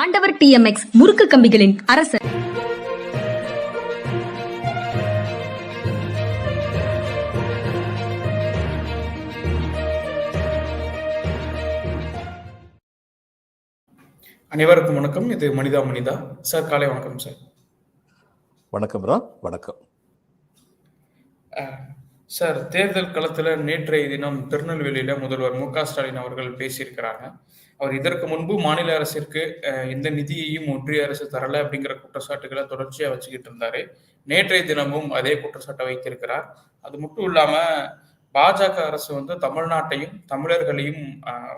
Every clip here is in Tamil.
ஆண்டவர் டிஎம்எக்ஸ் முறுக்கு கம்பிகளின் அரசர். அனைவருக்கும் வணக்கம். இது மனிதா மனிதா. சார் காலை வணக்கம் சார். வணக்கம் ரா வணக்கம். சார் தேர்தல் களத்தில் நேற்றைய தினம் திருநெல்வேலியில முதல்வர் மு க ஸ்டாலின் அவர்கள் பேசியிருக்கிறாங்க. அவர் இதற்கு முன்பு மாநில அரசிற்கு எந்த நிதியையும் ஒன்றிய அரசு தரல அப்படிங்கிற குற்றச்சாட்டுகளை தொடர்ச்சியா வச்சுக்கிட்டு இருந்தாரு. நேற்றைய தினமும் அதே குற்றச்சாட்டை வைத்திருக்கிறார். அது மட்டும் இல்லாம பாஜக அரசு வந்து தமிழ்நாட்டையும் தமிழர்களையும்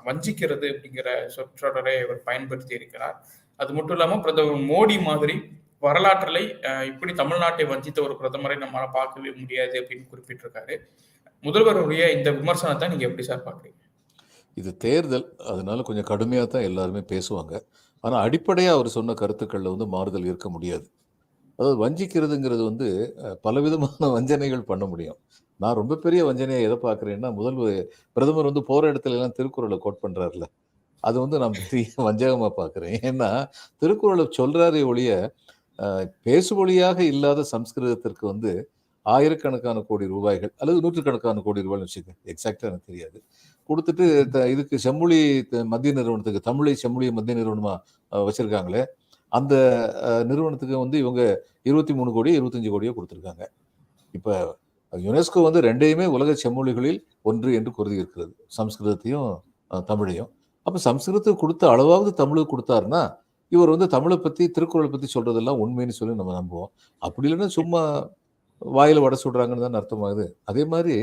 வஞ்சிக்கிறது அப்படிங்கிற சொற்றொடரை அவர் பயன்படுத்தி இருக்கிறார். அது மட்டும் இல்லாம பிரதமர் மோடி மாதிரி வரலாற்றில் இப்படி தமிழ்நாட்டை வஞ்சித்த ஒரு பிரதமரை நம்மளால பார்க்கவே முடியாது அப்படின்னு குறிப்பிட்டிருக்காரு. முதல்வருடைய இந்த விமர்சனத்தை நீங்க எப்படி சார் பாக்குறீங்க இது தேர்தல். அதனால கொஞ்சம் கடுமையாக தான் எல்லாருமே பேசுவாங்க. ஆனால் அடிப்படையாக அவர் சொன்ன கருத்துக்களில் வந்து மாறுதல் இருக்க முடியாது. அதாவது வஞ்சிக்கிறதுங்கிறது வந்து பலவிதமான வஞ்சனைகள் பண்ண முடியும். நான் ரொம்ப பெரிய வஞ்சனையை எதை பார்க்குறேன்னா முதல் பிரதமர் வந்து போகிற இடத்துல எல்லாம் திருக்குறளை கோட் பண்ணுறாருல அது வந்து நான் பெரிய வஞ்சகமாக பார்க்குறேன். ஏன்னா திருக்குறளை சொல்கிறாரே ஒழிய அஹ், பேசுமொழியாக இல்லாத சம்ஸ்கிருதத்திற்கு வந்து ஆயிரக்கணக்கான கோடி ரூபாய்கள் அல்லது நூற்றுக்கணக்கான கோடி ரூபாய்னு வச்சுக்கோங்க. எக்ஸாக்டாக எனக்கு தெரியாது. கொடுத்துட்டு த- இதுக்கு செம்மொழி மத்திய நிறுவனத்துக்கு தமிழை செம்மொழி மத்திய நிறுவனமாக வச்சுருக்காங்களே அந்த நிறுவனத்துக்கு வந்து இவங்க இருபத்தி மூணு கோடியோ இருபத்தஞ்சு கோடியோ கொடுத்துருக்காங்க. இப்போ யுனெஸ்கோ வந்து ரெண்டையுமே உலக செம்மொழிகளில் ஒன்று என்று கருதி இருக்கிறது சம்ஸ்கிருதத்தையும் தமிழையும். அப்போ சம்ஸ்கிருதத்துக்கு கொடுத்த அளவாவது தமிழுக்கு கொடுத்தாருன்னா இவர் வந்து தமிழை பற்றி திருக்குறளை பற்றி சொல்றதெல்லாம் உண்மைன்னு சொல்லி நம்ம நம்புவோம். அப்படி இல்லைன்னா சும்மா வாயில வடை சுடுறாங்கன்னு தான் அர்த்தமாகுது. அதே மாதிரி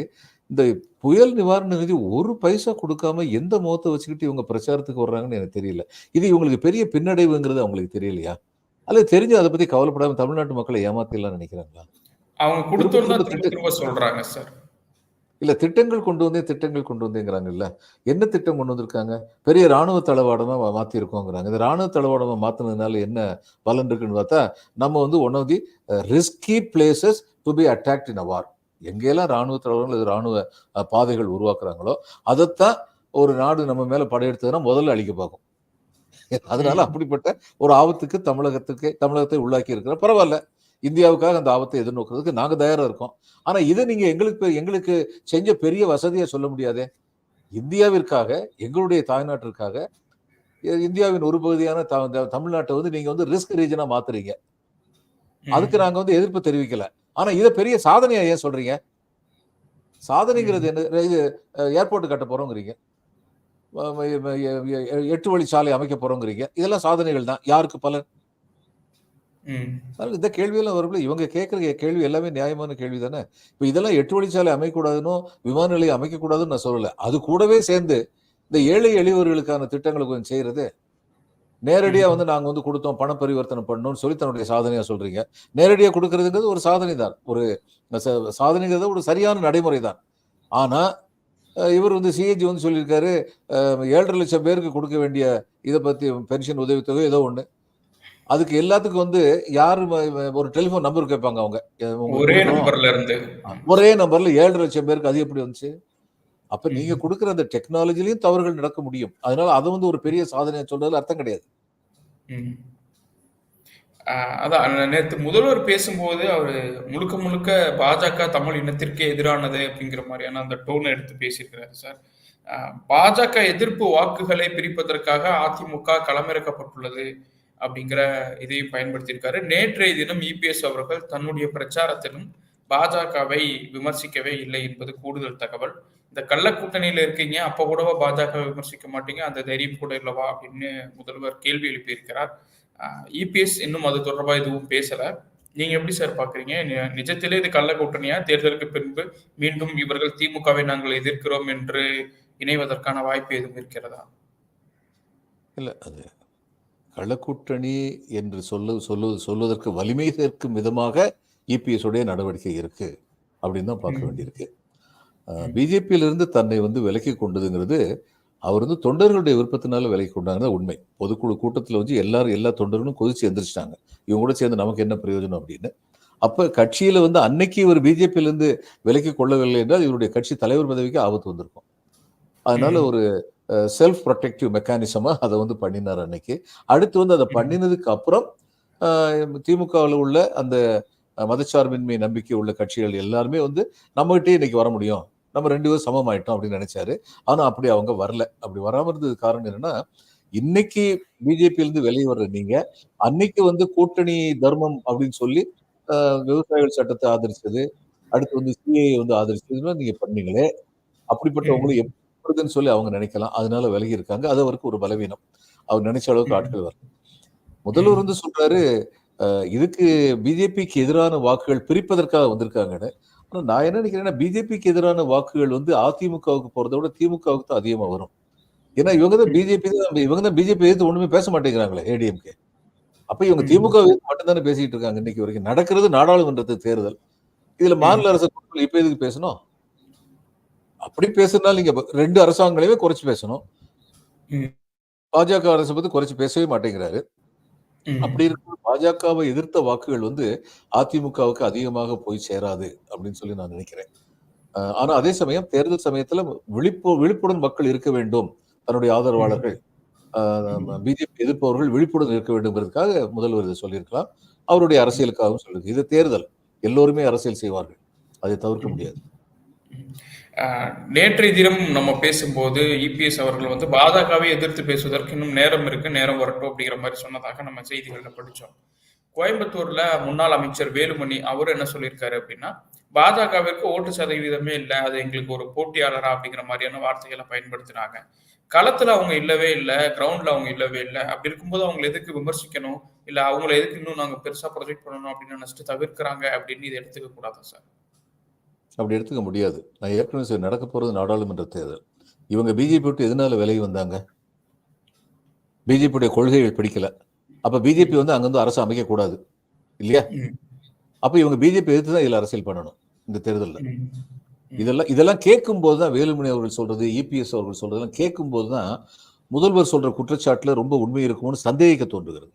இந்த புயல் நிவாரண நிதி ஒரு பைசா கொடுக்காம எந்த முகத்தை வச்சுக்கிட்டு இவங்க பிரச்சாரத்துக்கு வர்றாங்கன்னு எனக்கு தெரியல. இது இவங்களுக்கு பெரிய பின்னடைவுங்கிறது அவங்களுக்கு தெரியலையா? அல்லது தெரிஞ்சு அதை பத்தி கவலைப்படாம தமிழ்நாட்டு மக்களை ஏமாத்திடலாம் நினைக்கிறாங்களா? அவங்க சொல்றாங்க சார். இல்ல திட்டங்கள் கொண்டு வந்தேன் திட்டங்கள் கொண்டு வந்தேங்கிறாங்கல்ல. என்ன திட்டம் கொண்டு வந்திருக்காங்க? பெரிய ராணுவ தளவாடமா மாத்திருக்கோங்கிறாங்க. இந்த ராணுவ தளவாடமா மாத்தினதுனால என்ன பலன் இருக்குன்னு பார்த்தா நம்ம வந்து one of the risky places to be attacked in a war எங்கெல்லாம் ராணுவ தளவாடங்கள் அல்லது ராணுவ அஹ், பாதைகள் உருவாக்குறாங்களோ அதைத்தான் ஒரு நாடு நம்ம மேல படையெடுத்ததுன்னா முதல்ல அழிக்க பார்க்கும். அதனால அப்படிப்பட்ட ஒரு ஆபத்துக்கு தமிழகத்துக்கு தமிழகத்தை உள்ளாக்கி இருக்கிற பரவாயில்ல. இந்தியாவுக்காக அந்த ஆபத்தை எதிர்நோக்கிறதுக்கு நாங்க தயாரா இருக்கோம். ஆனா இதை நீங்க எங்களுக்கு எங்களுக்கு செஞ்ச பெரிய வசதியா சொல்ல முடியாதே? இந்தியாவிற்காக எங்களுடைய தாய்நாட்டிற்காக இந்தியாவின் ஒரு பகுதியான தமிழ்நாட்டை வந்து நீங்க வந்து ரிஸ்க் ரீஜனா மாத்துறீங்க. அதுக்கு நாங்க வந்து எதிர்ப்பு தெரிவிக்கல. ஆனா இதை பெரிய சாதனையா ஏன் சொல்றீங்க? சாதனைங்கிறது என்ன? இது ஏர்போர்ட் கட்ட போறோங்கிறீங்க. எட்டு வழி சாலை அமைக்க போறோங்கிறீங்க. இதெல்லாம் சாதனைகள் தான். யாருக்கு பலன்? இந்த கேள்வியெல்லாம் வரும்போது இவங்க கேட்குற கேள்வி எல்லாமே நியாயமான கேள்வி தானே? இப்போ இதெல்லாம் எட்டு வழிச்சாலை அமைக்கக்கூடாதுன்னு விமான நிலையம் அமைக்கக்கூடாதுன்னு நான் சொல்லலை. அது கூடவே சேர்ந்து இந்த ஏழை எளியவர்களுக்கான திட்டங்களை கொஞ்சம் செய்யறது நேரடியா வந்து நாங்க வந்து கொடுத்தோம் பண பரிவர்த்தனை பண்ணணும்னு சொல்லி தன்னுடைய சாதனையா சொல்றீங்க. நேரடியா கொடுக்கறதுங்கிறது ஒரு சாதனை தான். ஒரு சாதனைங்கிறது ஒரு சரியான நடைமுறை தான். ஆனா அஹ், இவர் வந்து சிஏஜி வந்து சொல்லியிருக்காரு ஏழரை லட்சம் பேருக்கு கொடுக்க வேண்டிய இதை பத்தி பென்ஷன் உதவித்தொகை ஏதோ ஒண்ணு. அதுக்கு எல்லாத்துக்கும் வந்து யாரு ஒரு டெலிஃபோன் நம்பர் கேட்பாங்க அவங்க. ஒரே. நம்பர்ல இருந்து. ஒரே நம்பர்ல ஏழரை லட்சம் பேருக்கு அது எப்படி வந்துச்சு? அப்ப நீங்க ம். கொடுக்குற அந்த டெக்னாலஜிலையும் தவறுகள் நடக்க முடியும். அதனால அது வந்து ஒரு பெரிய சாதனையா சொல்றதுல அர்த்தம் கிடையாது. அதான் நேற்று முதல்வர் பேசும்போது அவர் முழுக்க முழுக்க பாஜக தமிழ் இனத்திற்கே எதிரானது அப்படிங்கிற மாதிரியான அந்த டோனை எடுத்து பேசியிருக்கிறாரு சார். பாஜக எதிர்ப்பு வாக்குகளை பிரிப்பதற்காக அதிமுக களமிறக்கப்பட்டுள்ளது அப்படிங்கிற இதையும் பயன்படுத்தியிருக்காரு. நேற்றைய தினம் இபிஎஸ் அவர்கள் தன்னுடைய பிரச்சாரத்திலும் பாஜகவை விமர்சிக்கவே இல்லை என்பது கூடுதல் தகவல். இந்த கள்ள கூட்டணியில இருக்கீங்க அப்ப கூடவா பாஜக விமர்சிக்க மாட்டீங்க? அந்த தைரியம் கூட இல்லவா? அப்படின்னு முதல்வர் கேள்வி எழுப்பியிருக்கிறார். இபிஎஸ் இன்னும் அது தொடர்பா எதுவும் பேசல. நீங்க எப்படி சார் பாக்குறீங்க? நிஜத்திலே இது கள்ள கூட்டணியா தேர்தலுக்கு பின்பு மீண்டும் இவர்கள் திமுகவை நாங்கள் எதிர்க்கிறோம் என்று இணைவதற்கான வாய்ப்பு எதுவும் இருக்கிறதா? இல்ல அது கள்ளக்கூட்டணி என்று சொல்ல சொல்லுவது சொல்வதற்கு வலிமை சேர்க்கும் விதமாக இபிஎஸ் உடைய நடவடிக்கை இருக்கு. அப்படின்னு தான் பார்க்க. வேண்டியிருக்கு. பிஜேபியிலிருந்து தன்னை வந்து விலக்கி கொண்டதுங்கிறது அவர் வந்து தொண்டர்களுடைய விருப்பத்தினால விலக்கி கொண்டாங்க உண்மை. பொதுக்குழு கூட்டத்தில் வந்து எல்லாரும் எல்லா தொண்டர்களும் கொதிச்சு எந்திரிச்சிட்டாங்க. இவங்க கூட சேர்ந்து நமக்கு என்ன பிரயோஜனம் அப்படின்னு. அப்ப கட்சியில வந்து அன்னைக்கு இவர் பிஜேபியில இருந்து விலக்கி கொள்ளவில்லை என்றால் இவருடைய கட்சி தலைவர் பதவிக்கு ஆபத்து வந்திருக்கும். அதனால. ஒரு செல்ஃப் ப்ரொடெக்டிவ் மெக்கானிசமா அதை வந்து பண்ணினார் அன்னைக்கு. அடுத்து வந்து அதை. பண்ணினதுக்கு அப்புறம் திமுகவில் உள்ள அந்த மதச்சார்பின்மை நம்பிக்கை உள்ள கட்சிகள் எல்லாருமே வந்து நம்மகிட்டே இன்னைக்கு வர முடியும். நம்ம ரெண்டு பேரும் சமமாயிட்டோம் அப்படின்னு நினைச்சாரு. ஆனா அப்படி அவங்க வரல. அப்படி வராம இருந்தது காரணம் என்னன்னா இன்னைக்கு பிஜேபி இருந்து வெளியே வர்ற நீங்க அன்னைக்கு வந்து கூட்டணி தர்மம் அப்படின்னு சொல்லி விவசாயிகள் சட்டத்தை ஆதரிச்சது. அடுத்து வந்து சிஏ வந்து ஆதரிச்சதுன்னா நீங்க பண்ணீங்களே. அப்படிப்பட்டவங்களும் ம். எப்படி வருதுன்னு சொல்லி அவங்க நினைக்கலாம். அதனால விலகி இருக்காங்க. அது அவருக்கு ஒரு பலவீனம். அவர் நினைச்ச அளவுக்கு. ஆட்கள் வரல. முதல்வர். வந்து சொல்றாரு இதுக்கு பிஜேபிக்கு எதிரான வாக்குகள் பிரிப்பதற்காக வந்திருக்காங்கன்னு. நான் என்ன நினைக்கிறேன்னா பிஜேபிக்கு எதிரான வாக்குகள் வந்து அதிமுகவுக்கு போறதை விட திமுகவுக்கு தான் அதிகமா வரும் ஏன்னா இவங்க தான். பிஜேபி தான் இவங்க தான் பிஜேபி எதிர்த்து ஒண்ணுமே பேச மாட்டேங்கிறாங்களே ஏடிஎம்கே அப்ப இவங்க. திமுக மட்டும்தானே பேசிட்டு இருக்காங்க இன்னைக்கு வரைக்கும் நடக்கிறது நாடாளுமன்றத்து தேர்தல் இதுல. மாநில அரசு இப்ப எதுக்கு பேசணும் அப்படி பேசுறதுனால நீங்க ரெண்டு அரசாங்கங்களையுமே குறைச்சு பேசணும். பாஜக அரசை பத்தி குறைச்சு பேசவே மாட்டேங்கிறாரு. அப்படி இருக்கும் பாஜகவை எதிர்த்த வாக்குகள் வந்து அதிமுகவுக்கு அதிகமாக போய் சேராது அப்படின்னு சொல்லி நான் நினைக்கிறேன். ஆனா அதே சமயம் தேர்தல் சமயத்துல விழிப்பு விழிப்புடன் மக்கள் இருக்க வேண்டும் தன்னுடைய ஆதரவாளர்கள். பிஜேபி எதிர்ப்பவர்கள் விழிப்புடன் இருக்க வேண்டும்ங்கிறதுக்காக முதல்வர் இதை சொல்லியிருக்கலாம். அவருடைய அரசியலுக்காகவும் சொல்லியிருக்கு. இது தேர்தல். எல்லோருமே அரசியல் செய்வார்கள். அதை தவிர்க்க. முடியாது. நேற்றைய தினம் நம்ம பேசும்போது இபிஎஸ் அவர்கள் வந்து பாஜகவை எதிர்த்து பேசுவதற்கு இன்னும் நேரம் இருக்கு நேரம் வரட்டும் அப்படிங்கிற மாதிரி சொன்னதாக நம்ம செய்திகளில் படித்தோம் கோயம்புத்தூர்ல முன்னாள் அமைச்சர் வேலுமணி அவர் என்ன சொல்லியிருக்காரு அப்படின்னா பாஜகவிற்கு ஓட்டு சதவீதமே இல்லை அது எங்களுக்கு ஒரு போட்டியாளரா அப்படிங்கிற மாதிரியான வார்த்தைகளை பயன்படுத்தினாங்க. களத்துல அவங்க இல்லவே இல்லை கிரவுண்ட்ல அவங்க இல்லவே இல்லை அப்படி இருக்கும்போது அவங்களை எதுக்கு விமர்சிக்கணும்? இல்ல அவங்களை எதுக்கு இன்னும் நாங்க பெருசா ப்ரொஜெக்ட் பண்ணணும் அப்படின்னு நினைச்சிட்டு தவிர்க்கிறாங்க அப்படின்னு இதை எடுத்துக்க கூடாதா சார்? அப்படி எடுத்துக்க முடியாது. நான் ஏற்கனவே சொல்லி நடக்க போகிறது நாடாளுமன்ற தேர்தல். இவங்க பிஜேபி விட்டு எதனால விலகி வந்தாங்க? பிஜேபியுடைய கொள்கைகள் பிடிக்கல. அப்போ பிஜேபி வந்து அங்கேருந்து அரசு அமைக்கக்கூடாது இல்லையா? அப்போ இவங்க பிஜேபி எதிர்த்து தான் இதில் அரசியல் பண்ணணும் இந்த தேர்தலில். இதெல்லாம் இதெல்லாம் கேட்கும்போது தான் வேலுமணி அவர்கள் சொல்றது இபிஎஸ் அவர்கள் சொல்றதெல்லாம் கேட்கும்போது தான் முதல்வர் சொல்ற குற்றச்சாட்டுல ரொம்ப உண்மை இருக்கும்னு சந்தேகிக்க தோன்றுகிறது.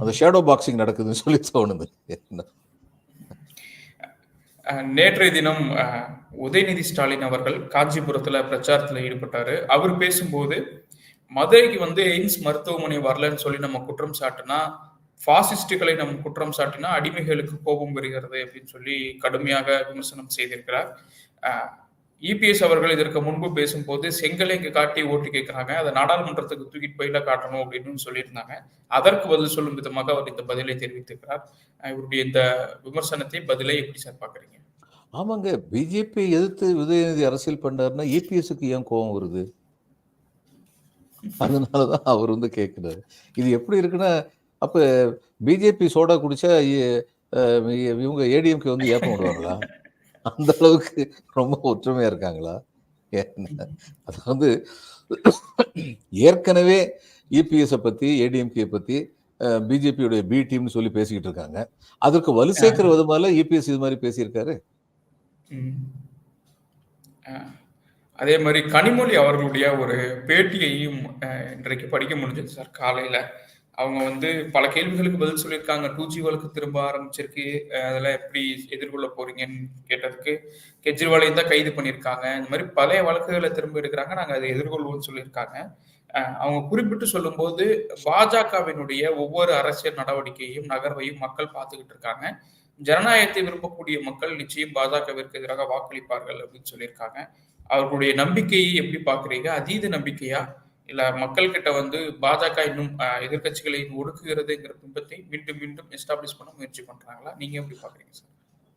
அந்த ஷேடோ பாக்ஸிங் நடக்குதுன்னு சொல்லி தோணுது. என்ன? நேற்றைய தினம் உதயநிதி ஸ்டாலின் அவர்கள் காஞ்சிபுரத்துல பிரச்சாரத்துல ஈடுபட்டாரு. அவர் பேசும்போது மதுரைக்கு வந்து எய்ம்ஸ் மருத்துவமனை வரலன்னு சொல்லி நம்ம குற்றம் சாட்டினா பாசிஸ்டுகளை நம்ம குற்றம் சாட்டினா அடிமைகளுக்கு கோபம் வருகிறது அப்படின்னு சொல்லி கடுமையாக விமர்சனம் செய்திருக்கிறார். இபிஎஸ் அவர்கள் இதற்கு முன்பு பேசும்போது செங்கலை இங்க காட்டி ஓட்டு கேட்கிறாங்க. அதை நாடாளுமன்றத்துக்கு தூக்கிட்டு போயில காட்டணும் அப்படின்னு சொல்லியிருந்தாங்க. அதற்கு பதில் சொல்லும் விதமாக அவர் இந்த பதிலை தெரிவித்திருக்கிறார். இவருடைய இந்த விமர்சனத்தை பதிலை எப்படி சார் பாக்குறீங்க ஆமாங்க. பிஜேபி எதிர்த்து உதயநிதி அரசியல் பண்ணாருன்னா இபிஎஸ்க்கு ஏன் கோபம் வருது? அதனாலதான் அவர் வந்து கேட்கிறாரு. இது எப்படி இருக்குன்னா அப்ப பிஜேபி சோடா குடிச்சா இவங்க ஏடிஎம்கே வந்து ஏப்பம் விடுவாங்களா? அந்த அளவுக்கு ரொம்ப ஒற்றுமையா இருக்காங்களா? அதாவது ஏற்கனவே இபிஎஸ் பத்தி ஏடிஎம்கே பத்தி பிஜேபியுடைய பி டீம்னு சொல்லி பேசிக்கிட்டு இருக்காங்க. அதற்கு வலு சேர்க்கிற விதமால இபிஎஸ் இது மாதிரி பேசியிருக்காரு? அதே மாதிரி கனிமொழி அவர்களுடைய ஒரு பேட்டியையும் இன்றைக்கு படிக்க முடிஞ்சது சார் காலையில. அவங்க வந்து பல கேள்விகளுக்கு பதில் சொல்லியிருக்காங்க. டூ ஜி வழக்கு திரும்ப ஆரம்பிச்சிருக்கு. அதெல்லாம் எப்படி எதிர்கொள்ள போறீங்கன்னு கேட்டதுக்கு கெஜ்ரிவாலையும் தான் கைது பண்ணியிருக்காங்க. இந்த மாதிரி பழைய வழக்குகளை திரும்ப எடுக்கிறாங்க. நாங்கள் அதை எதிர்கொள்வோம்னு சொல்லியிருக்காங்க. அவங்க குறிப்பிட்டு சொல்லும்போது பாஜகவினுடைய ஒவ்வொரு அரசியல் நடவடிக்கையையும் நகர்வையும் மக்கள் பார்த்துக்கிட்டு இருக்காங்க. ஜனநாயகத்தை விரும்பக்கூடிய மக்கள் நிச்சயம் பாஜகவிற்கு எதிராக வாக்களிப்பார்கள் அப்படின்னு சொல்லியிருக்காங்க. அவர்களுடைய நம்பிக்கையை எப்படி பாக்குறீங்க அதீத நம்பிக்கையா? இல்ல மக்கள் கிட்ட வந்து பாஜக இன்னும் அஹ், எதிர்க்கட்சிகளை ஒடுக்குகிறதுங்கிற பிம்பத்தை மீண்டும் மீண்டும் எஸ்டாப்ளிஷ் பண்ண முயற்சி பண்றாங்களா? நீங்க எப்படி பாக்குறீங்க சார்?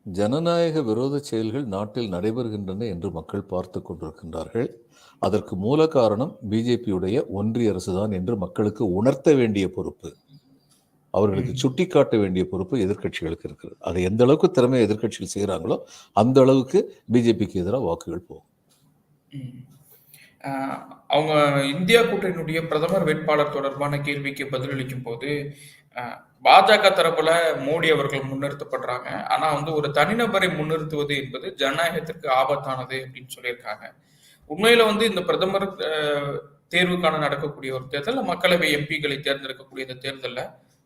ஜனநாயக விரோத செயல்கள் நாட்டில் நடைபெறுகின்றன என்று மக்கள் பார்த்து கொண்டிருக்கின்றார்கள். அதற்கு மூல காரணம் பிஜேபியுடைய ஒன்றிய அரசுதான் என்று மக்களுக்கு உணர்த்த வேண்டிய பொறுப்பு. அவர்களுக்கு ம். சுட்டிக்காட்ட வேண்டிய பொறுப்பு எதிர்க்கட்சிகளுக்கு இருக்கிறது. அதை எந்த அளவுக்கு திறமையை எதிர்க்கட்சிகள் செய்கிறாங்களோ அந்த அளவுக்கு பிஜேபிக்கு எதிராக வாக்குகள் போகும். அவங்க இந்தியா கூட்டணியுடைய பிரதமர் வேட்பாளர் தொடர்பான கேள்விக்கு பதிலளிக்கும் போது பாஜக தரப்புல மோடி அவர்கள் முன்னிறுத்தப்படுறாங்க. ஆனா வந்து ஒரு தனிநபரை முன்னிறுத்துவது என்பது ஜனநாயகத்திற்கு ஆபத்தானது அப்படின்னு சொல்லியிருக்காங்க. உண்மையில வந்து இந்த பிரதமர் தேர்வுக்கான நடக்கக்கூடிய ஒரு தேர்தல் மக்களவை எம்பிகளை தேர்ந்தெடுக்கக்கூடிய இந்த தேர்தலில்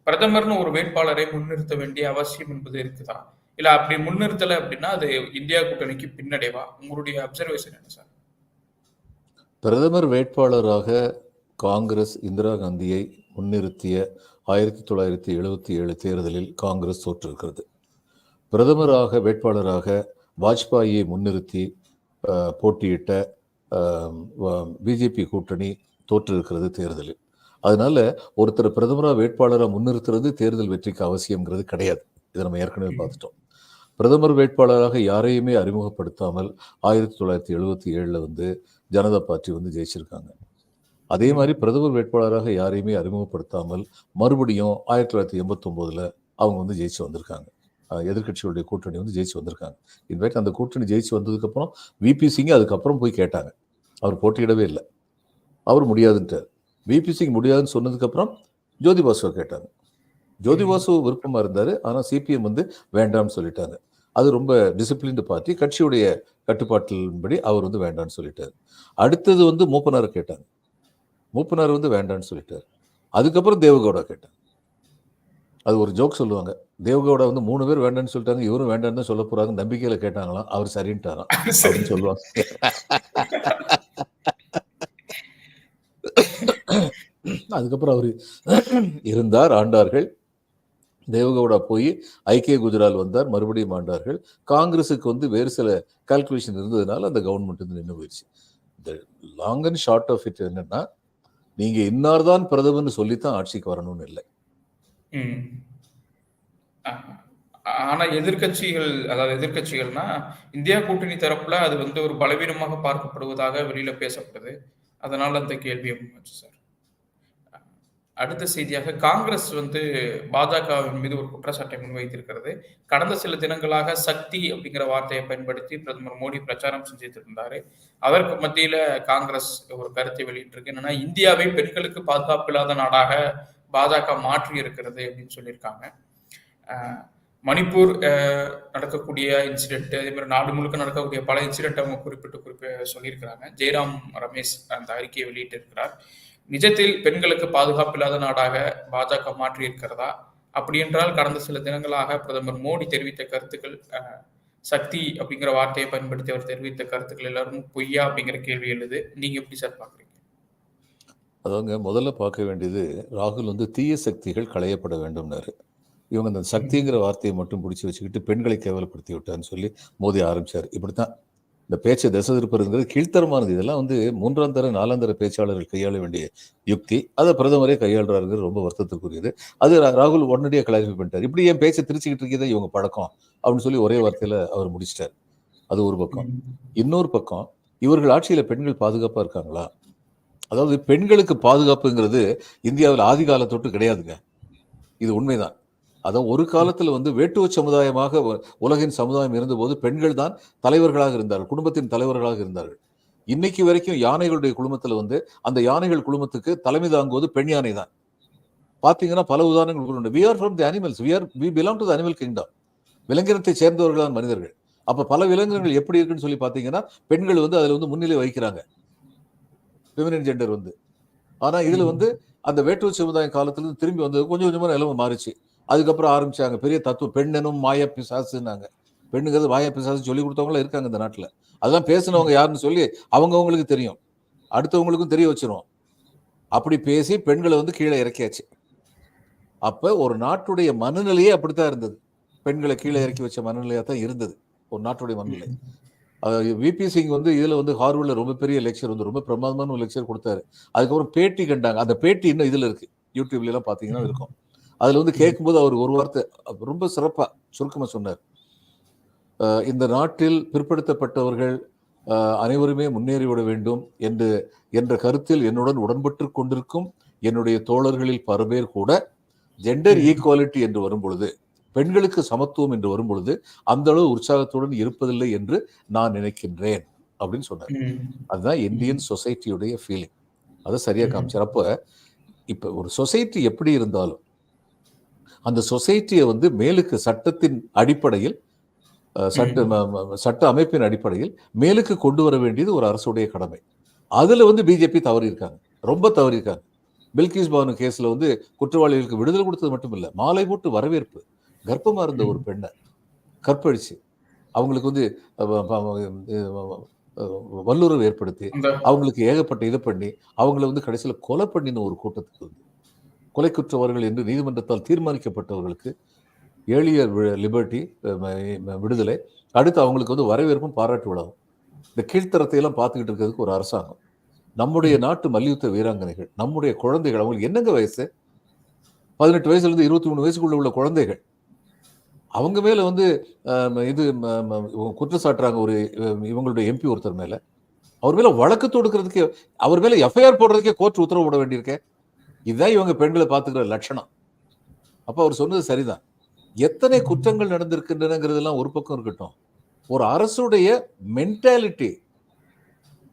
பிரதமர்னு ஒரு வேட்பாளரை முன்னிறுத்த வேண்டிய அவசியம் என்பது இருக்குதா? இல்ல அப்படி முன்னிறுத்தல அப்படின்னா அது இந்தியா கூட்டணிக்கு பின்னடைவா? உங்களுடைய அப்சர்வேஷன் என்ன சார்? பிரதமர் வேட்பாளராக காங்கிரஸ் இந்திரா காந்தியை முன்னிறுத்திய ஆயிரத்தி தொள்ளாயிரத்தி எழுபத்தி ஏழு தேர்தலில் காங்கிரஸ் தோற்றிருக்கிறது. பிரதமராக வேட்பாளராக வாஜ்பாயை முன்னிறுத்தி போட்டியிட்ட பிஜேபி கூட்டணி தோற்றிருக்கிறது தேர்தலில். அதனால ஒருத்தர் பிரதமராக வேட்பாளராக முன்னிறுத்துறது தேர்தல் வெற்றிக்கு அவசியம்ங்கிறது கிடையாது. இதை நம்ம ஏற்கனவே பார்த்துட்டோம். பிரதமர் வேட்பாளராக யாரையுமே அறிமுகப்படுத்தாமல் ஆயிரத்தி தொள்ளாயிரத்தி எழுபத்தி ஏழில் வந்து ஜனதா பார்ட்டி வந்து ஜெயிச்சிருக்காங்க. அதே மாதிரி பிரதமர் வேட்பாளராக யாரையுமே அறிமுகப்படுத்தாமல் மறுபடியும் ஆயிரத்தி தொள்ளாயிரத்தி எண்பத்தொம்போதில் அவங்க வந்து ஜெயிச்சு வந்திருக்காங்க. அஹ் எதிர்க்கட்சிகளுடைய கூட்டணி வந்து ஜெயிச்சு வந்திருக்காங்க. இன்ஃபேக்ட் அந்த கூட்டணி ஜெயிச்சு வந்ததுக்கப்புறம் விபி சிங் அதுக்கப்புறம் போய் கேட்டாங்க. அவர் போட்டியிடவே இல்லை. அவர் முடியாதுன்ட்டார். விபி சிங் முடியாதுன்னு சொன்னதுக்கப்புறம் ஜோதி பாசுவை கேட்டாங்க. ஜோதி பாசு விருப்பமாக இருந்தார். ஆனால் சிபிஎம் வந்து வேண்டாம்னு சொல்லிட்டாங்க. அது ரொம்ப டிசிப்ளின்டு பார்ட்டி கட்சியுடைய கட்டுப்பாட்டின்படி அவர் வந்து வேண்டாம்னு சொல்லிட்டார். அடுத்தது வந்து மூப்பனாரை கேட்டாங்க. மூப்பனார் வந்து வேண்டாம்னு சொல்லிட்டார். அதுக்கப்புறம் தேவகவுடா கேட்டாங்க. அது ஒரு ஜோக் சொல்லுவாங்க. தேவகவுடா வந்து மூணு பேர் வேண்டாம்னு சொல்லிட்டாங்க. இவரும் வேண்டாம்னு தான் சொல்ல போறாங்க. நம்பிக்கையில கேட்டாங்களாம். அவர் சரின்ட்டாராம். சரி. அப்படின்னு சொல்லுவாங்க. அதுக்கப்புறம் அவர் இருந்தார் ஆண்டார்கள். தேவகவுடா போய் ஐக்கிய குஜரால் வந்தார். மறுபடியும் ஆண்டார்கள். காங்கிரஸுக்கு வந்து வேறு சில கால்குலேஷன் இருந்ததுனால அந்த கவர்மெண்ட் வந்து நின்று போயிடுச்சு இந்த long and short of it என்னன்னா நீங்க இன்னார் தான் பிரதமர்னு சொல்லித்தான் ஆட்சிக்கு வரணும்னு இல்லை. ஆனா எதிர்கட்சிகள் அதாவது எதிர்க்கட்சிகள்னா இந்தியா கூட்டணி தரப்புல அது வந்து ஒரு பலவீனமாக பார்க்கப்படுவதாக வெளியில பேசப்படுது அதனால அந்த கேள்வி சார். அடுத்த செய்தியாக காங்கிரஸ் வந்து பாஜகவின் மீது ஒரு குற்றச்சாட்டை முன்வைத்திருக்கிறது. கடந்த சில தினங்களாக சக்தி அப்படிங்கிற வார்த்தையை பயன்படுத்தி பிரதமர் மோடி பிரச்சாரம் செஞ்சுட்டு இருந்தாரு அதற்கு மத்தியில காங்கிரஸ் ஒரு கருத்தை வெளியிட்டிருக்கு. என்னன்னா இந்தியாவை பெண்களுக்கு பாதுகாப்பு இல்லாத நாடாக பாஜக மாற்றி இருக்கிறது அப்படின்னு சொல்லியிருக்காங்க. மணிப்பூர் நடக்கக்கூடிய இன்சிடென்ட் அதே மாதிரி நாடு முழுக்க நடக்கக்கூடிய பல இன்சிடென்ட் அவங்க குறிப்பிட்டு குறிப்பி சொல்லியிருக்கிறாங்க. ஜெயராம் ரமேஷ் அந்த அறிக்கையை வெளியிட்டிருக்கிறார். நிஜத்தில் பெண்களுக்கு பாதுகாப்பு இல்லாத நாடாக பாஜக மாற்றி இருக்கிறதா அப்படி என்றால் கடந்த சில தினங்களாக பிரதமர் மோடி தெரிவித்த கருத்துக்கள் அஹ், சக்தி அப்படிங்கிற வார்த்தையை பயன்படுத்தி அவர் தெரிவித்த கருத்துக்கள் எல்லாரும் பொய்யா அப்படிங்கிற கேள்வி எழுது. நீங்க எப்படி சார் பாக்குறீங்க அதவங்க முதல்ல பார்க்க வேண்டியது ராகுல் வந்து தீய சக்திகள் களையப்பட வேண்டும்னாரு. இவங்க அந்த சக்திங்கிற வார்த்தையை மட்டும் பிடிச்சி வச்சுக்கிட்டு பெண்களை கேவலப்படுத்தி விட்டான்னு சொல்லி மோதி ஆரம்பிச்சார். இப்படித்தான் இந்த பேச்சை திசை திருப்புறதுங்கிறது கீழ்த்தரமானது இதெல்லாம் வந்து மூன்றாம் தர நாலாம் தர பேச்சாளர்கள் கையாள வேண்டிய யுக்தி. அதை பிரதமரே கையாளுறாருங்கிறது ரொம்ப வருத்தத்துக்குரியது அது ராகுல் உடனடியாக கிளாரிஃபை பண்ணிட்டார். இப்படி என் பேச்சை திருச்சிக்கிட்டு இருக்கதே இவங்க பழக்கம் அப்படின்னு சொல்லி ஒரே வார்த்தையில அவர் முடிச்சிட்டார். அது ஒரு பக்கம். இன்னொரு பக்கம் இவர்கள் ஆட்சியில பெண்கள் பாதுகாப்பா இருக்காங்களா? அதாவது பெண்களுக்கு பாதுகாப்புங்கிறது இந்தியாவில் ஆதி காலத்தொட்டு கிடையாதுங்க. இது உண்மைதான். அதான் ஒரு காலத்தில் வந்து வேட்டுவ சமுதாயமாக உலகின் சமுதாயம் இருந்தபோது பெண்கள் தான் தலைவர்களாக இருந்தார்கள் குடும்பத்தின் தலைவர்களாக இருந்தார்கள். இன்னைக்கு வரைக்கும் யானைகளுடைய குழுமத்தில் வந்து அந்த யானைகள் குழுமத்துக்கு தலைமை தாங்குவது பெண் யானை தான். பார்த்தீங்கன்னா பல உதாரணங்கள் உண்டு we are from the animals we are we belong to the animal kingdom விலங்கினத்தை சேர்ந்தவர்கள் தான் மனிதர்கள். அப்போ பல விலங்கினங்கள் எப்படி இருக்குன்னு சொல்லி பார்த்தீங்கன்னா பெண்கள் வந்து அதில் வந்து முன்னிலை வகிக்கிறாங்க. ஃபெமினின் ஜெண்டர் வந்து. ஆனால் இதில் வந்து அந்த வேட்டுவ சமுதாயம் காலத்துலேருந்து திரும்பி வந்தது கொஞ்சம் கொஞ்சமாக நிலம மாறிச்சு. அதுக்கப்புறம் ஆரம்பிச்சாங்க. பெரிய தத்துவம் பெண் எனும் மாய பிசாசுன்னாங்க. பெண்ணுங்கிறது மாய பிசாசு சொல்லி கொடுத்தவங்களும் இருக்காங்க இந்த நாட்டுல. அதெல்லாம் பேசினவங்க யாருன்னு சொல்லி அவங்கவங்களுக்கு தெரியும். அடுத்தவங்களுக்கும் தெரிய வச்சிரும் அப்படி பேசி பெண்களை வந்து கீழே இறக்கியாச்சு. அப்ப ஒரு நாட்டுடைய மனநிலையே அப்படித்தான் இருந்தது. பெண்களை கீழே இறக்கி வச்ச மனநிலையா தான் இருந்தது. ஒரு நாட்டுடைய மனநிலை. விபி சிங் வந்து இதுல வந்து ஹார்வர்ட்ல ரொம்ப பெரிய லெக்சர் வந்து ரொம்ப பிரமாதமான ஒரு லெக்சர் கொடுத்தாரு. அதுக்கப்புறம் பேட்டி கண்டாங்க. அந்த பேட்டி இன்னும் இதுல இருக்கு. யூடியூப்ல எல்லாம் பாத்தீங்கன்னா இருக்கும். அதுல வந்து கேட்கும்போது அவர் ஒரு வார்த்தை ரொம்ப சிறப்பா சுருக்கமா சொன்னார். இந்த நாட்டில் பிற்படுத்தப்பட்டவர்கள் அனைவருமே முன்னேறிவிட வேண்டும் என்று என்ற கருத்தில் என்னுடன் உடன்பட்டு கொண்டிருக்கும் என்னுடைய தோழர்களில் பல பேர் கூட ஜெண்டர் ஈக்குவாலிட்டி என்று வரும் பொழுது பெண்களுக்கு சமத்துவம் என்று வரும் பொழுது அந்த அளவு உற்சாகத்துடன் இருப்பதில்லை என்று நான் நினைக்கின்றேன் அப்படின்னு சொன்னார். அதுதான் இந்தியன் சொசைட்டியுடைய ஃபீலிங் அதை சரியா ம். காமிச்சார். அப்ப இப்ப ஒரு சொசைட்டி எப்படி இருந்தாலும் அந்த சொசைட்டியை வந்து மேலுக்கு சட்டத்தின் அடிப்படையில் சட்ட சட்ட அமைப்பின் அடிப்படையில் மேலுக்கு கொண்டு வர வேண்டியது ஒரு அரசுடைய கடமை. அதுல வந்து பிஜேபி தவறி இருக்காங்க ரொம்ப தவறி இருக்காங்க பில்கிஸ் பானு கேஸ்ல வந்து குற்றவாளிகளுக்கு விடுதலை கொடுத்தது மட்டும் இல்ல மாலை போட்டு வரவேற்பு. கர்ப்பமா இருந்த ஒரு பெண்ணை கற்பழிச்சு அவங்களுக்கு வந்து வல்லுறவு ஏற்படுத்தி அவங்களுக்கு ஏகப்பட்ட இது பண்ணி அவங்கள வந்து கடைசியில் கொலை பண்ணின ஒரு கூட்டத்துக்கு வந்து கொலை குற்றவாளிகள் என்று நீதிமன்றத்தால் தீர்மானிக்கப்பட்டவர்களுக்கு ஏழியர் லிபர்ட்டி விடுதலை அடுத்து அவங்களுக்கு வந்து வரவேற்பும் பாராட்டு விழாவும். இந்த கீழ்த்தரத்தை எல்லாம் பார்த்துக்கிட்டு இருக்கிறதுக்கு ஒரு அரசாங்கம். நம்முடைய நாட்டு மல்யுத்த வீராங்கனைகள் நம்முடைய குழந்தைகள் அவங்களுக்கு என்னங்க வயசு? பதினெட்டு வயசுலேருந்து இருபத்தி மூணு வயசுக்குள்ள உள்ள குழந்தைகள். அவங்க மேலே வந்து இது ம, ம, குற்றம் சாட்டுறாங்க ஒரு இவங்களுடைய எம்பி ஒருத்தர் மேலே. அவர் மேலே வழக்கு தொடுக்கிறதுக்கு அவர் மேலே எஃப்ஐஆர் போடுறதுக்கே கோர்ட் உத்தரவு போட வேண்டியிருக்கேன் இதுதான் இவங்க பெண்களை பார்த்துக்கிற லட்சணம். அப்போ அவர் சொன்னது சரிதான். எத்தனை குற்றங்கள் நடந்திருக்கின்றனங்கிறதெல்லாம் ஒரு பக்கம் இருக்கட்டும். ஒரு அரசுடைய மென்டாலிட்டி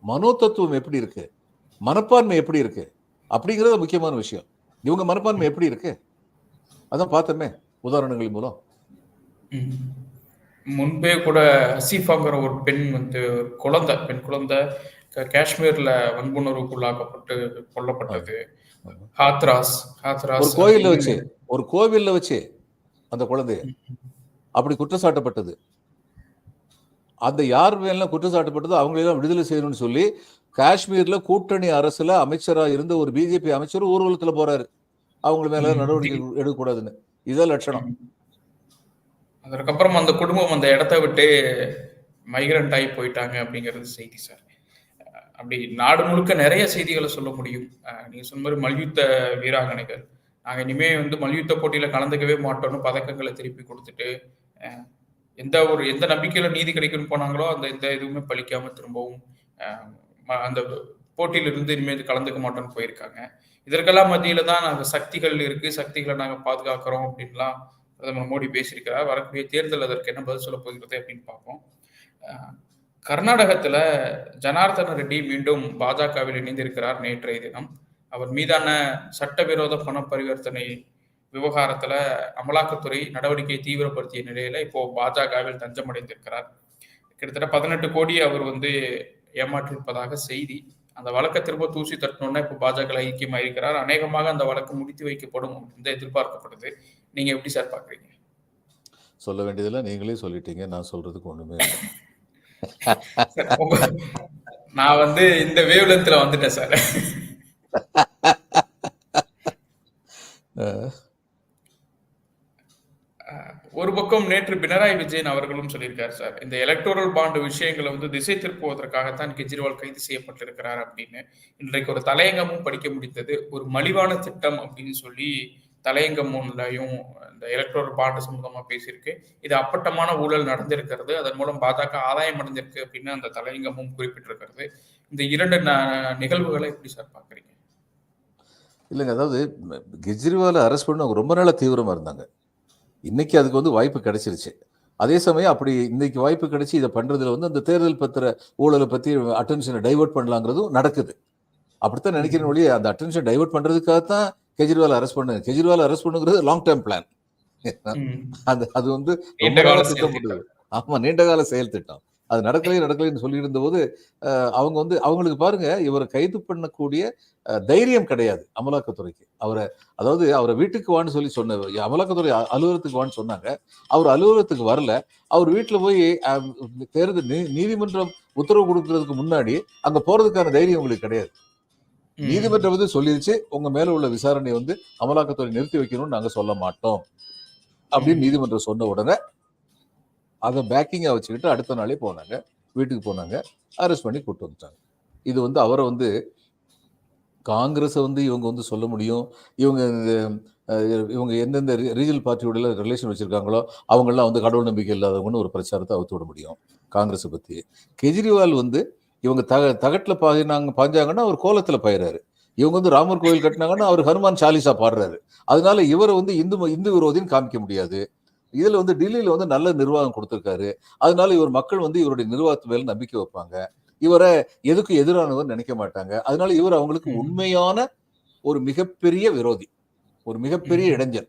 மனோதத்துவம் எப்படி இருக்கு? மனப்பான்மை எப்படி இருக்கு? அப்படிங்கிறது முக்கியமான விஷயம். இவங்க மனப்பான்மை எப்படி இருக்கு? அதான் பார்த்தோமே உதாரணங்கள் மூலம். முன்பே கூட ஹசீஃபாங்கிற ஒரு பெண் வந்து ஒரு குழந்தை பெண் குழந்தை காஷ்மீர்ல வன்புணர்வுக்குள்ளாக்கப்பட்டு கொல்லப்பட்டது. ஒரு கோயில்ல வச்சு ஒரு கோவில்ல வச்சு அந்த குழந்தைய அப்படி குற்றம் சாட்டப்பட்டது அந்த யார் மேல குற்றம் சாட்டப்பட்டதோ அவங்களெல்லாம் விடுதலை செய்யணும்னு சொல்லி காஷ்மீர்ல கூட்டணி அரசுல அமைச்சரா இருந்த ஒரு பிஜேபி அமைச்சர் ஊர்வலத்துல போறாரு. அவங்க மேல. நடவடிக்கை எடுக்கக்கூடாதுன்னு. இதான் லட்சணம். அதற்கப்புறம் அந்த குடும்பம் அந்த இடத்த விட்டு மைக்ரண்ட் ஆகி போயிட்டாங்க அப்படிங்கிறது செய்தி சார். அப்படி நாடு முழுக்க நிறைய செய்திகளை சொல்ல முடியும். நீங்க சொன்ன மாதிரி மல்யுத்த வீராங்கனைகள். நாங்க இனிமே வந்து மல்யுத்த போட்டியில கலந்துக்கவே மாட்டோம்னு பதக்கங்களை திருப்பி கொடுத்துட்டு எந்த ஒரு எந்த நம்பிக்கையில நீதி கிடைக்கும்னு போனாங்களோ அந்த எந்த இதுவுமே பழிக்காம திரும்பவும் ம- அந்த போட்டியிலிருந்து இனிமேல் கலந்துக்க மாட்டோம்னு போயிருக்காங்க. இதற்கெல்லாம் மத்தியில தான் நாங்க சக்திகள் இருக்கு சக்திகளை நாங்க பாதுகாக்கிறோம் அப்படின்லாம் பிரதமர் மோடி பேசியிருக்கிறார். வரக்கூடிய தேர்தல் அதற்கு என்ன பதில் சொல்ல போகிறது அப்படின்னு பார்ப்போம். கர்நாடகத்துல ஜனார்தன ரெட்டி மீண்டும் பாஜகவில் இணைந்திருக்கிறார் நேற்றைய தினம். அவர் மீதான சட்டவிரோத பண பரிவர்த்தனை விவகாரத்துல அமலாக்கத்துறை நடவடிக்கையை தீவிரப்படுத்திய நிலையில இப்போ பாஜகவில் தஞ்சமடைந்திருக்கிறார். கிட்டத்தட்ட பதினெட்டு கோடி அவர் வந்து ஏமாற்றிருப்பதாக செய்தி. அந்த வழக்கை திரும்ப தூசி தட்டணும்னா இப்போ பாஜக ஐக்கியமாக இருக்கிறார் அநேகமாக அந்த வழக்கு முடித்து வைக்கப்படும் அப்படின்னு எதிர்பார்க்கப்படுது. நீங்க எப்படி சார் பாக்குறீங்க? சொல்ல வேண்டியதெல்லாம் நீங்களே சொல்லிட்டீங்க. நான் சொல்றதுக்கு ஒண்ணுமே இல்லை. நான் வந்து இந்த வேவ்லென்த்ல வந்துட்டேன் சார் ஒரு பக்கம் நேற்று பினராயி விஜயன் அவர்களும் சொல்லியிருக்காரு சார் இந்த எலக்டோரல் பாண்டு விஷயங்களை வந்து திசை திருப்புவதற்காகத்தான் கெஜ்ரிவால் கைது செய்யப்பட்டிருக்கிறார் அப்படின்னு. இன்றைக்கு ஒரு தலையங்கமும் படிக்க முடிந்தது ஒரு மலிவான திட்டம் அப்படின்னு சொல்லி தலையங்கம் ஒன்றையும் இந்த எலக்ட்ரோல் பாட்டு சம்பந்தமாக பேசியிருக்கு. இது அப்பட்டமான ஊழல் நடந்திருக்கிறது. அதன் மூலம் பாஜக ஆதாயம் அடைஞ்சிருக்கு அப்படின்னு அந்த தலையங்கமும் குறிப்பிட்டிருக்கிறது. இந்த இரண்டு ந- நிகழ்வுகளை எப்படி சார் பார்க்குறீங்க? இல்லைங்க அதாவது ம- கெஜ்ரிவாலை அரெஸ்ட் பண்ண ரொம்ப நல்ல தீவிரமாக இருந்தாங்க. இன்னைக்கு அதுக்கு வந்து வாய்ப்பு கிடைச்சிருச்சு. அதே சமயம் அப்படி இன்னைக்கு வாய்ப்பு கிடைச்சி இதை பண்ணுறதுல வந்து அந்த தேர்தல் பத்திர ஊழலை பற்றி அட்டென்ஷனை டைவர்ட் பண்ணலாங்கிறதும் நடக்குது. அப்படித்தான் நினைக்கிறேன் ஒழிய அந்த அட்டென்ஷன் டைவெர்ட் பண்ணுறதுக்காக தான் கெஜ்ரிவால் அரெஸ்ட் பண்ணு. கெஜ்ரிவால் அரெஸ்ட் பண்ணுங்கிறது லாங் டேர்ம் பிளான். அது அது வந்து ஆமா நீண்ட கால செயல் திட்டம். அது நடக்கலையே நடக்கலைன்னு சொல்லி இருந்தபோது அஹ், அவங்க வந்து அவங்களுக்கு பாருங்க இவரை கைது பண்ணக்கூடிய தைரியம் கிடையாது அமலாக்கத்துறைக்கு. அவரை அதாவது அவரை வீட்டுக்கு வான்னு சொல்லி சொன்ன அமலாக்கத்துறை அலுவலகத்துக்கு வான்னு சொன்னாங்க. அவர் அலுவலகத்துக்கு வரல. அவர் வீட்டுல போய் அஹ், தேர்தல் நீ- நீதிமன்றம் உத்தரவு கொடுக்கறதுக்கு முன்னாடி அங்க போறதுக்கான தைரியம் உங்களுக்கு கிடையாது. நீதிமன்றம் வந்து சொல்லிருச்சு உங்க மேல உள்ள விசாரணை வந்து அமலாக்கத்துறை நிறுத்தி வைக்கணும்னு நாங்க சொல்ல மாட்டோம். அப்படின்னு. நீதிமன்றம் சொன்ன உடனே அதை பேக்கிங்கா வச்சுக்கிட்டு அடுத்த நாளே போனாங்க. வீட்டுக்கு போனாங்க. அரெஸ்ட் பண்ணி கூட்டு வந்துட்டாங்க. இது வந்து அவரை வந்து காங்கிரஸை வந்து இவங்க வந்து சொல்ல முடியும். இவங்க இவங்க எந்தெந்த ரீஜனல் பார்ட்டியோட ரிலேஷன் வச்சிருக்காங்களோ அவங்கெல்லாம் வந்து கடவுள் நம்பிக்கை இல்லாதவங்கன்னு ஒரு பிரச்சாரத்தை அவுத்து விட முடியும். காங்கிரஸை பத்தி. கெஜ்ரிவால் வந்து இவங்க தக தகட்டுல பாயினாங்க பாஞ்சாங்கன்னா அவர் கோலத்துல பாயிறாரு. இவங்க வந்து ராமர் கோயில் கட்டினாங்கன்னா அவர் ஹனுமான் சாலிசா பாடுறாரு. அதனால இவரை வந்து இந்து இந்து விரோதின்னு காமிக்க முடியாது. இதுல வந்து டெல்லியில வந்து நல்ல நிர்வாகம் கொடுத்திருக்காரு. அதனால இவர் மக்கள் வந்து இவருடைய நிர்வாகத்து மேல நம்பிக்கை வைப்பாங்க. இவரை எதுக்கு எதிரானவர் நினைக்க மாட்டாங்க. அதனால இவர் அவங்களுக்கு. உண்மையான ஒரு மிகப்பெரிய விரோதி. ஒரு மிகப்பெரிய. இடைஞ்சல்.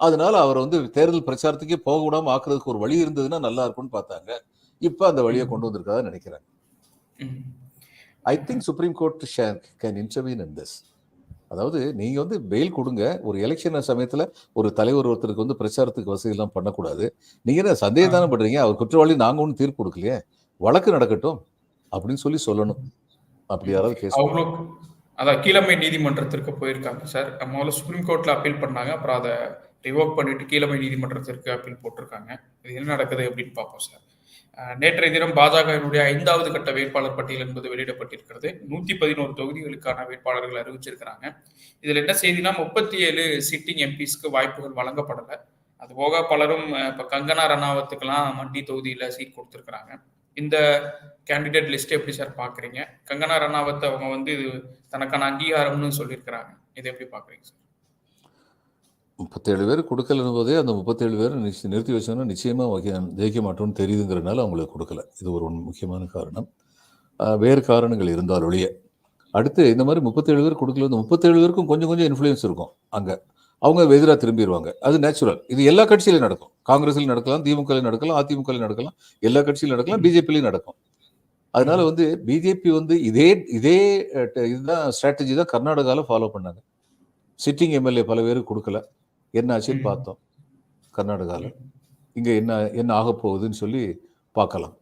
அதனால அவர் வந்து தேர்தல் பிரச்சாரத்துக்கே போக விடாம ஆக்குறதுக்கு ஒரு வழி இருந்ததுன்னா நல்லா இருக்கும்னு பார்த்தாங்க. இப்ப அந்த வழியை கொண்டு வந்திருக்காத நினைக்கிறேன். ம். I think supreme court can intervene in this அதாவது நீங்க வந்து பெயில் கொடுங்க. ஒரு எலெக்ஷன் சமயத்துல ஒரு தலைவர் ஒருத்தருக்கு வந்து பிரச்சாரத்துக்கு வசதி எல்லாம் பண்ணக்கூடாது. நீங்க என்ன சந்தேகம் தானே பண்றீங்க அவர் குற்றவாளி நாங்க ஒன்றும் தீர்ப்பு கொடுக்கலையே. வழக்கு நடக்கட்டும் அப்படின்னு சொல்லி சொல்லணும். அப்படி யாராவது கேஸ் அதான் கீழமை நீதிமன்றத்திற்கு போயிருக்காங்க சார். முதல்ல சுப்ரீம் கோர்ட்ல அப்பீல் பண்ணாங்க. அப்புறம் அதை ரிவோக் பண்ணிட்டு கீழமை நீதிமன்றத்திற்கு அப்பீல் போட்டிருக்காங்க. இது என்ன நடக்குது அப்படின்னு பார்ப்போம் சார். நேற்றைய தினம் பாஜகவினுடைய ஐந்தாவது கட்ட வேட்பாளர் பட்டியல் என்பது வெளியிடப்பட்டிருக்கிறது. நூத்தி பதினோரு தொகுதிகளுக்கான வேட்பாளர்கள் அறிவிச்சிருக்கிறாங்க. இதுல என்ன செய்தினா முப்பத்தி ஏழு சிட்டிங் எம்பிஸ்க்கு வாய்ப்புகள் வழங்கப்படலை. அது போக பலரும் இப்போ இப்ப கங்கனா ரணாவத்துக்கெல்லாம் மண்டி தொகுதியில சீட் கொடுத்துருக்குறாங்க. இந்த கேண்டிடேட் லிஸ்ட் எப்படி சார் பாக்குறீங்க? கங்கனா ரணாவத்தை அவங்க வந்து இது தனக்கான அங்கீகாரம்னு சொல்லியிருக்கிறாங்க. இதை எப்படி பாக்குறீங்க சார் முப்பத்தேழு பேர் கொடுக்கலன்னு போதே அந்த முப்பத்தேழு பேர் நிறுத்தி வச்சோன்னா நிச்சயமாக ஜெயிக்க மாட்டோம்னு தெரியுதுங்கிறனால அவங்களுக்கு கொடுக்கல. இது ஒரு முக்கியமான காரணம். வேறு காரணங்கள் இருந்தால் ஒழிய. அடுத்து இந்த மாதிரி முப்பத்தேழு பேர் கொடுக்கல இந்த முப்பத்தேழு பேருக்கும் கொஞ்சம் கொஞ்சம் இன்ஃப்ளூயன்ஸ் இருக்கும் அங்கே. அவங்க எதிராக திரும்பிடுவாங்க அது நேச்சுரல் இது எல்லா கட்சியிலும் நடக்கும். காங்கிரஸில் நடக்கலாம் திமுக நடக்கலாம் அதிமுக நடக்கலாம். எல்லா கட்சியிலும் நடக்கலாம் பிஜேபிலையும் நடக்கும். அதனால வந்து பிஜேபி வந்து இதே இதே இதுதான் ஸ்ட்ராட்டஜி தான் கர்நாடகாவில் ஃபாலோ பண்ணாங்க. சிட்டிங் எம்எல்ஏ பல பேருக்கு கொடுக்கல. என்ன ஆச்சுன்னு. பார்த்தோம். கர்நாடகாவில் இங்கே என்ன என்ன ஆக போகுதுன்னு சொல்லி பார்க்கலாம்.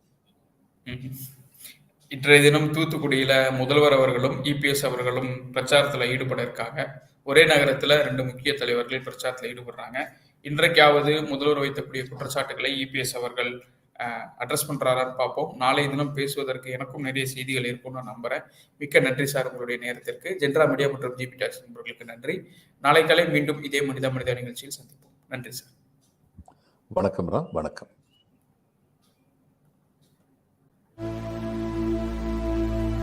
இன்றைய தினம் தூத்துக்குடியில முதல்வர் அவர்களும் இபிஎஸ் அவர்களும் பிரச்சாரத்துல ஈடுபட இருக்காங்க. ஒரே நகரத்துல ரெண்டு முக்கிய தலைவர்கள் பிரச்சாரத்துல ஈடுபடுறாங்க. இன்றைக்காவது முதல்வர் வைத்தக்கூடிய குற்றச்சாட்டுகளை இபிஎஸ் அவர்கள் அட்ரஸ் பண்றாரான்னு பார்ப்போம். நாளை தினம் பேசுவதற்கு எனக்கும் நிறைய செய்திகள் இருக்கும்னு நான் நம்புறேன். மிக்க நன்றி சார் உங்களுடைய நேரத்திற்கு. ஜென்ரா மீடியா மற்றும் ஜிபி டாக்ஸ் நண்பர்களுக்கு நன்றி. நாளை காலை மீண்டும் இதே மனித மனித நிகழ்ச்சியில் சந்திப்போம். நன்றி சார். வணக்கம் ராம் வணக்கம்.